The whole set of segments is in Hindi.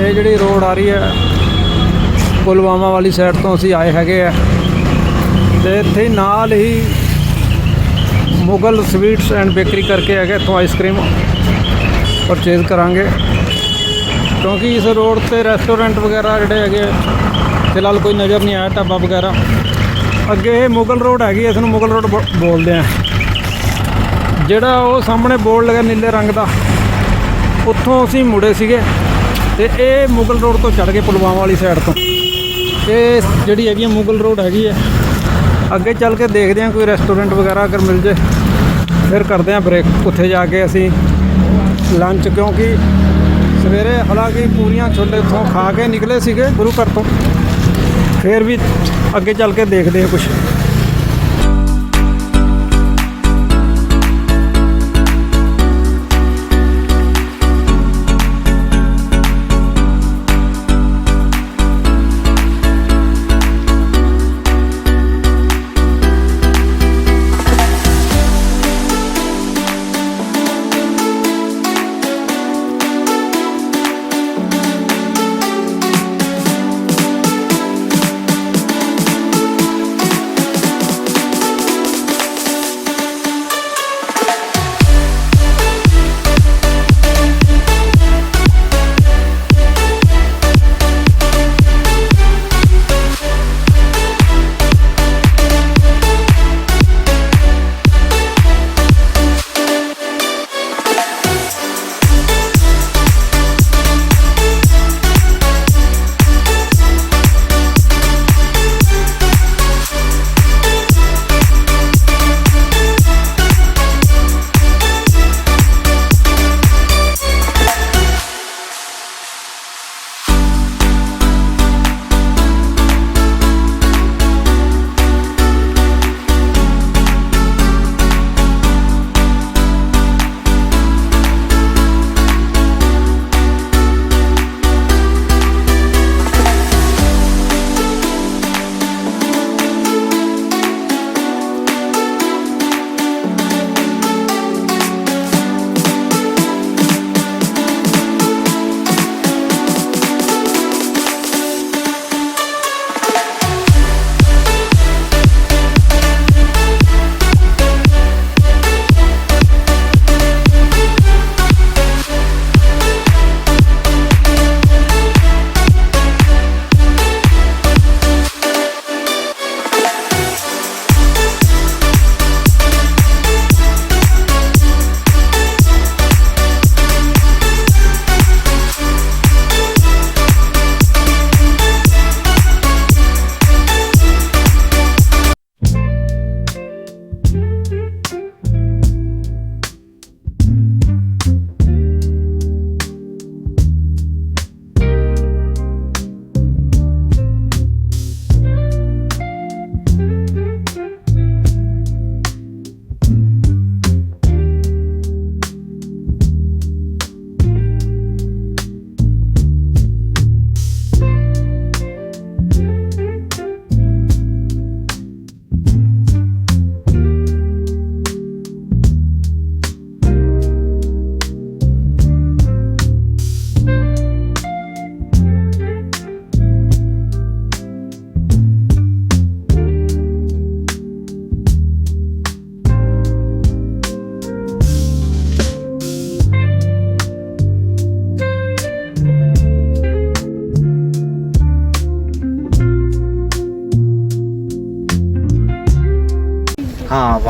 ਇਹ ਜਿਹੜੀ ਰੋਡ ਆ ਰਹੀ ਹੈ, ਪੁਲਵਾਮਾ ਵਾਲੀ ਸਾਈਡ ਤੋਂ ਅਸੀਂ ਆਏ ਹੈਗੇ ਆ। ਤੇ ਇੱਥੇ ਨਾਲ ਹੀ ਮੁਗਲ ਸਵੀਟਸ ਐਂਡ ਬੇਕਰੀ ਕਰਕੇ ਹੈਗਾ, ਇੱਥੋਂ ਆਈਸਕ੍ਰੀਮ ਪਰਚੇਜ਼ ਕਰਾਂਗੇ। ਕਿਉਂਕਿ ਇਸ ਰੋਡ ਤੇ ਰੈਸਟੋਰੈਂਟ ਵਗੈਰਾ ਜਿਹੜੇ ਹੈਗੇ ਫਿਲਹਾਲ ਕੋਈ ਨਜ਼ਰ ਨਹੀਂ ਆਇਆ ਢਾਬਾ ਵਗੈਰਾ। ਅੱਗੇ ਇਹ ਮੁਗਲ ਰੋਡ ਹੈਗੀ ਇਸ ਨੂੰ ਮੁਗਲ ਰੋਡ ਬ- ਬੋਲਦੇ ਆ। ਜਿਹੜਾ ਉਹ ਸਾਹਮਣੇ ਬੋਰਡ ਲੱਗਾ ਨੀਲੇ ਰੰਗ ਦਾ, ਉੱਥੋਂ ਅਸੀਂ ਮੁੜੇ ਸੀਗੇ। ਤੇ ਇਹ ਮੁਗਲ ਰੋਡ ਤੋਂ ਚੜ੍ਹ ਗਏ ਪੁਲਵਾਮਾ ਵਾਲੀ ਸਾਈਡ ਤੋਂ। ਇਹ ਜਿਹੜੀ ਹੈਗੀ ਆ ਮੁਗਲ ਰੋਡ ਹੈਗੀ ਹੈ ਅੱਗੇ ਚੱਲ ਕੇ ਦੇਖਦੇ ਹਾਂ ਕੋਈ ਰੈਸਟੋਰੈਂਟ ਵਗੈਰਾ ਅਗਰ ਮਿਲ ਜੇ। ਫਿਰ ਕਰਦੇ ਹਾਂ ਬ੍ਰੇਕ ਉੱਥੇ ਜਾ ਕੇ ਅਸੀਂ ਲੰਚ ਕਿਉਂਕਿ ਸਵੇਰੇ ਹਾਲਾਂਕਿ ਪੂਰੀਆਂ ਛੋਲੇ ਉੱਥੋਂ ਖਾ ਕੇ ਨਿਕਲੇ ਸੀਗੇ ਗੁਰੂ ਘਰ ਤੋਂ। ਫਿਰ ਵੀ ਅੱਗੇ ਚੱਲ ਕੇ ਦੇਖਦੇ ਹਾਂ ਕੁਝ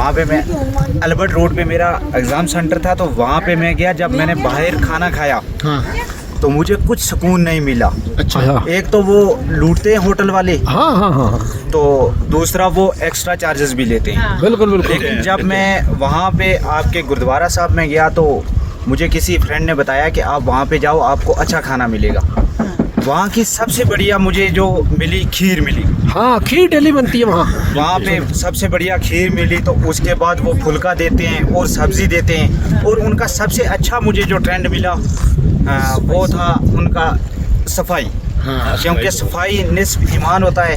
वहाँ पे मैं अल्बर्ट रोड पे मेरा एग्ज़ाम सेंटर था तो वहाँ पे मैं गया जब मैंने बाहर खाना खाया। हाँ। तो मुझे कुछ सुकून नहीं मिला। अच्छा। एक तो वो लूटते हैं होटल वाले। हाँ हाँ हाँ हाँ। तो दूसरा वो एक्स्ट्रा चार्जेस भी लेते हैं। बिल्कुल बिल्कुल। लेकिन जब मैं वहाँ पे आपके गुरुद्वारा साहब में गया तो मुझे किसी फ्रेंड ने बताया कि आप वहाँ पे जाओ आपको अच्छा खाना मिलेगा। वहाँ की सबसे बढ़िया मुझे जो मिली खीर मिली। हाँ खीर डेली बनती है वहाँ। वहाँ पे सबसे बढ़िया खीर मिली तो उसके बाद वो फुल्का देते हैं और सब्ज़ी देते हैं। और उनका सबसे अच्छा मुझे जो ट्रेंड मिला आ, वो था उनका सफ़ाई। हाँ क्योंकि सफ़ाई। निस्फ ईमान होता है।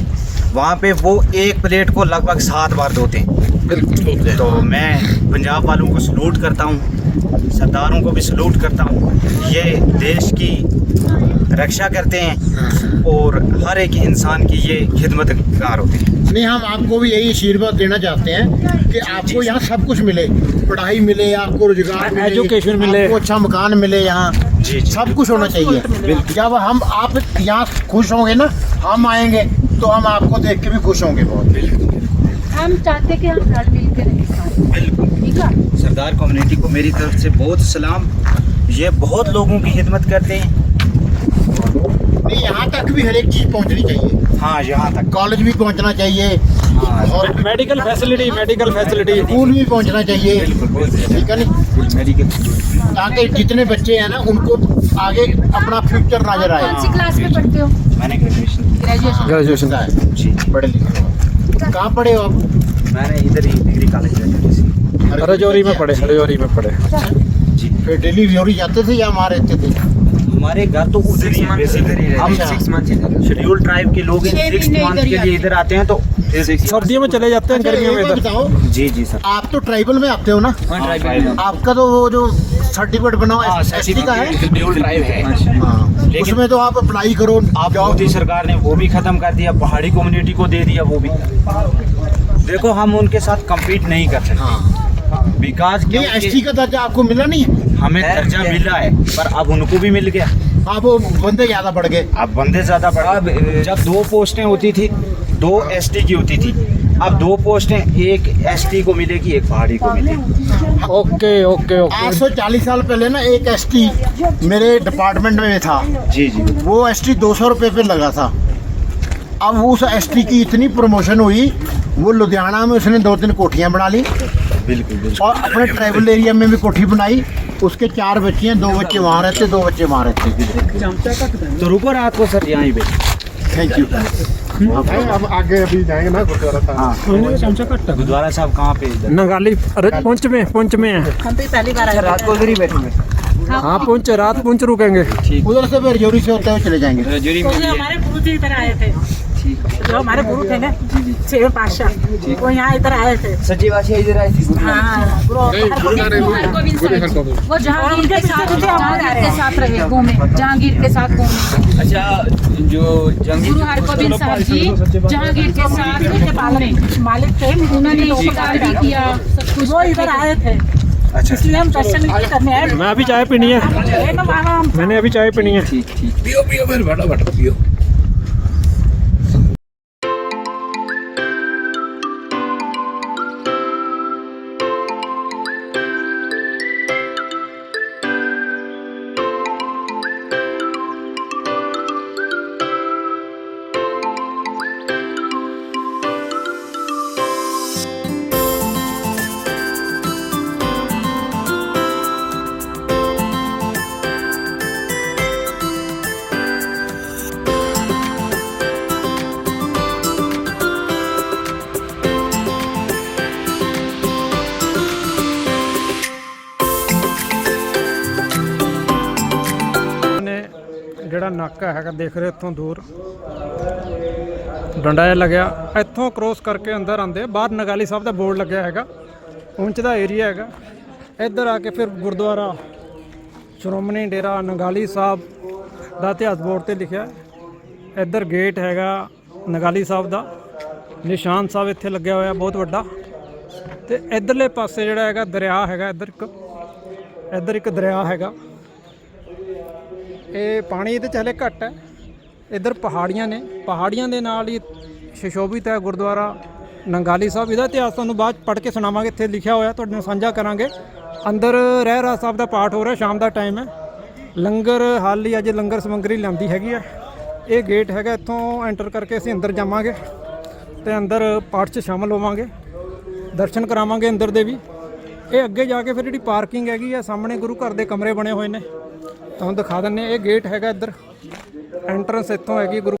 वहाँ पे वो एक प्लेट को लगभग सात बार धोते हैं। तो मैं पंजाब वालों को सलूट करता हूँ सरदारों को भी सलूट करता हूँ। ये देश की रक्षा करते हैं और हर एक इंसान की ये खिदमतगार होते हैं। नहीं हम आपको भी यही आशीर्वाद देना चाहते हैं कि आपको यहाँ सब कुछ मिले। पढ़ाई मिले आपको रोज़गार मिले Education मिले। आपको अच्छा मकान मिले यहाँ। जी, जी। सब कुछ होना चाहिए। जब हम आप यहाँ खुश होंगे ना हम आएँगे तो हम आपको देख के भी खुश होंगे बहुत। हम चाहते कि हम साथ मिल के रहें बिल्कुल। ठीक है? सरदार कम्युनिटी को मेरी तरफ़ से बहुत सलाम। ये बहुत लोगों की खिदमत करते हैं। तक भी हर एक चीज़ पहुँचनी चाहिए। हाँ यहाँ तक। कॉलेज भी पहुँचना चाहिए हाँ और medical facility medical facility school भी पहुँचना चाहिए। ठीक है नहीं मेडिकल ताकि जितने बच्चे हैं ना उनको आगे अपना फ्यूचर नज़र आए। कौन सी क्लास में पढ़ते हो? मैंने ग्रेजुएशन ग्रेजुएशन ग्रेजुएशन है पढ़े लिखे कहाँ पढ़े हो आप? मैंने इधर ही डिग्री कॉलेज रजौरी में पढ़े रजौरी में पढ़े। जी। फिर डेली रियोरी जाते थे या हमारे रहते थे? हमारे घर तो उधर ही है। बेसिकली हम अच्छा। शेड्यूल ट्राइब के लोग सिक्स मंथ इधर ही के लिए इधर आते हैं तो सर्दियों में चले जाते हैं अच्छा, गर्मियों में इधर। जी जी सर। आप तो ट्राइबल में आते हो ना? हाँ, आपका तो वो जो सर्टिफिकेट बनाओ एस का है? शेड्यूल ट्राइब है। हाँ लेकिन- उसमें तो आप अप्लाई करो आप मोदी सरकार ने वो भी खत्म कर दिया पहाड़ी कम्युनिटी को दे दिया वो भी। देखो हम उनके साथ कम्पीट नहीं कर सकते। हाँ। विकास एस का दर्जा आपको मिला नहीं है? हमें दर्जा मिला है पर अब उनको भी मिल गया। आप वो बंदे ज़्यादा बढ़ गए। अब बंदे ज़्यादा बढ़ अब जब दो पोस्टें होती थी दो एसटी की होती थी अब दो पोस्टें एक एसटी को मिलेगी एक पहाड़ी को मिलेगी। Okay okay okay. आज से चालीस साल पहले ना एक एसटी मेरे डिपार्टमेंट में था। जी जी। वो एस टी दो सौ रुपये पे लगा था। अब उस एसटी की इतनी प्रमोशन हुई वो लुधियाना में उसने दो तीन कोठियाँ बना ली। बिल्कुल बिल्कुल। और अपने ट्राइबल एरिया में भी कोठी बनाई। उसके चार बच्चे हैं दो बच्चे वहाँ रहते दो बच्चे वहाँ रहते तो रुको रात को सर यहाँ ही बैठ। थैंक यू अब आगे अभी जाएँगे ना गुरुद्वारा साहब? हाँ। गुरुद्वारा साहब कहाँ पे नगाली अरे पुंछ में पुंछ में। है हम भी पहली बार रात को उधर ही बैठेंगे। हाँ। पुंछ रात पुंच रुकेंगे। उधर से फिर जोरी से होते हुए चले जाएँगे। तो है। हमारे गुरु जी इधर आए थे। जो हमारे गुरु थे ना छह पातशाह वो यहाँ इधर आए थे। है इधर आई थी हाँ वो जहांगीर के साथ रहे के साथ रहे घूमे। जहांगीर के साथ घूमे। अच्छा जो जंगी गुरु हरगोविंद साहब जी जहांगीर के साथ उनके मालिक मालिक थे उन्होंने उपकार भी किया सब कुछ वो इधर आए थे। अच्छा। इसलिए हम दर्शन करने आए। मैं अभी चाय पीनी है। मैंने अभी चाय पीनी है। ठीक ठीक। ਨੇ ਨਾਕਾ ਹੈਗਾ, ਦੇਖ ਰਹੇ ਇੱਥੋਂ ਦੂਰ। ਡੰਡਾ ਜਿਹਾ ਲੱਗਿਆ। ਇੱਥੋਂ ਕ੍ਰੋਸ ਕਰਕੇ ਅੰਦਰ ਆਂਦੇ ਬਾਹਰ ਨਗਾਲੀ ਸਾਹਿਬ ਦਾ ਬੋਰਡ ਲੱਗਿਆ ਹੈਗਾ। ਪਹੁੰਚ ਦਾ ਏਰੀਆ ਹੈਗਾ। ਇੱਧਰ ਆ ਕੇ ਫਿਰ ਗੁਰਦੁਆਰਾ, ਸ਼੍ਰੋਮਣੀ ਡੇਰਾ ਨਗਾਲੀ ਸਾਹਿਬ ਦਾ ਇਤਿਹਾਸ ਬੋਰਡ ਤੇ ਲਿਖਿਆ ਇੱਧਰ ਗੇਟ ਹੈਗਾ ਨਗਾਲੀ ਸਾਹਿਬ ਦਾ। ਨਿਸ਼ਾਨ ਸਾਹਿਬ ਇੱਥੇ ਲੱਗਿਆ ਹੋਇਆ, ਬਹੁਤ ਵੱਡਾ। ਤੇ ਇੱਧਰਲੇ ਪਾਸੇ ਜਿਹੜਾ ਹੈਗਾ ਦਰਿਆ ਹੈਗਾ ਇੱਧਰ ਇੱਕ। ਇੱਧਰ ਇੱਕ ਦਰਿਆ ਹੈਗਾ। ਇਹ ਪਾਣੀ ਇਹਦੇ ਚ ਹਲੇ ਘੱਟ ਹੈ। ਇੱਧਰ ਪਹਾੜੀਆਂ ਨੇ। ਪਹਾੜੀਆਂ ਦੇ ਨਾਲ ਹੀ ਸ਼ਸ਼ੋਭਿਤ ਹੈ ਗੁਰਦੁਆਰਾ ਨੰਗਾਲੀ ਸਾਹਿਬ। ਇਹਦਾ ਇਤਿਹਾਸ ਤੁਹਾਨੂੰ ਬਾਅਦ ਪੜ੍ਹ ਕੇ ਸੁਣਾਵਾਂਗੇ। ਇੱਥੇ ਲਿਖਿਆ ਹੋਇਆ, ਤੁਹਾਡੇ ਨਾਲ ਸਾਂਝਾ ਕਰਾਂਗੇ। ਅੰਦਰ ਰਹਿ ਰਾ ਸਾਹਿਬ ਦਾ ਪਾਠ ਹੋ ਰਿਹਾ, ਸ਼ਾਮ ਦਾ ਟਾਈਮ ਹੈ। ਲੰਗਰ ਹਾਲ ਹੀ ਅੱਜ ਲੰਗਰ ਸਮੱਗਰੀ ਲਿਆਂਦੀ ਹੈਗੀ ਹੈ। ਇਹ ਗੇਟ ਹੈਗਾ, ਇੱਥੋਂ ਐਂਟਰ ਕਰਕੇ ਅਸੀਂ ਅੰਦਰ ਜਾਵਾਂਗੇ ਤੇ ਅੰਦਰ ਪਾਠ 'ਚ ਸ਼ਾਮਲ ਹੋਵਾਂਗੇ। ਦਰਸ਼ਨ ਕਰਾਵਾਂਗੇ ਅੰਦਰ ਦੇ ਵੀ। ਇਹ ਅੱਗੇ ਜਾ ਕੇ ਫਿਰ ਜਿਹੜੀ ਪਾਰਕਿੰਗ ਹੈਗੀ ਆ ਸਾਹਮਣੇ ਗੁਰੂ ਘਰ ਦੇ ਕਮਰੇ ਬਣੇ ਹੋਏ ਨੇ। ਤੁਹਾਨੂੰ ਦਿਖਾ ਦਿੰਨੇ ਇਹ ਗੇਟ ਹੈਗਾ ਇੱਧਰ। ਐਂਟਰੈਂਸ ਇੱਥੋਂ ਹੈਗੀ ਗੁਰੂ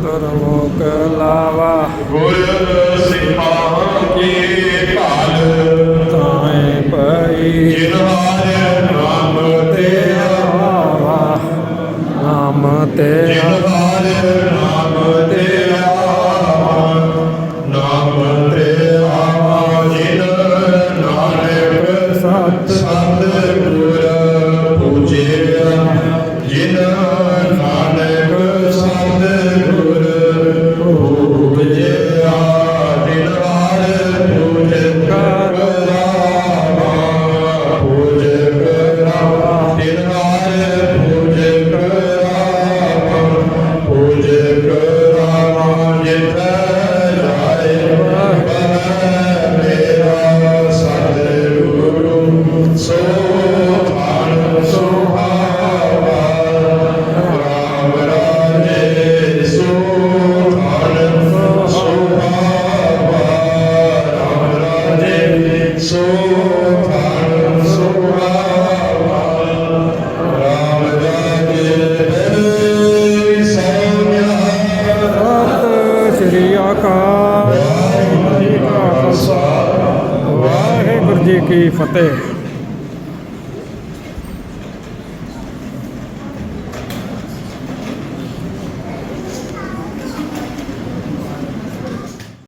ਗੁਰਮੁਖ ਲਾਵਾ ਗੁਰ ਸਿਖਾਂ ਕੀ ਕਾਲ ਤਾਏ ਪਈ ਜਿਨਹਾਰ ਨਾਮ ਤੇ ਆਵਾ ਨਾਮ ਤੇ ਜਿਨਹਾਰ ਨਾਮ ਤੇ ਆਵਾ ਨਾਮ ਤੇ ਆਵਾ ਜਿਨ ਨਾਨਕ ਸਤ 对。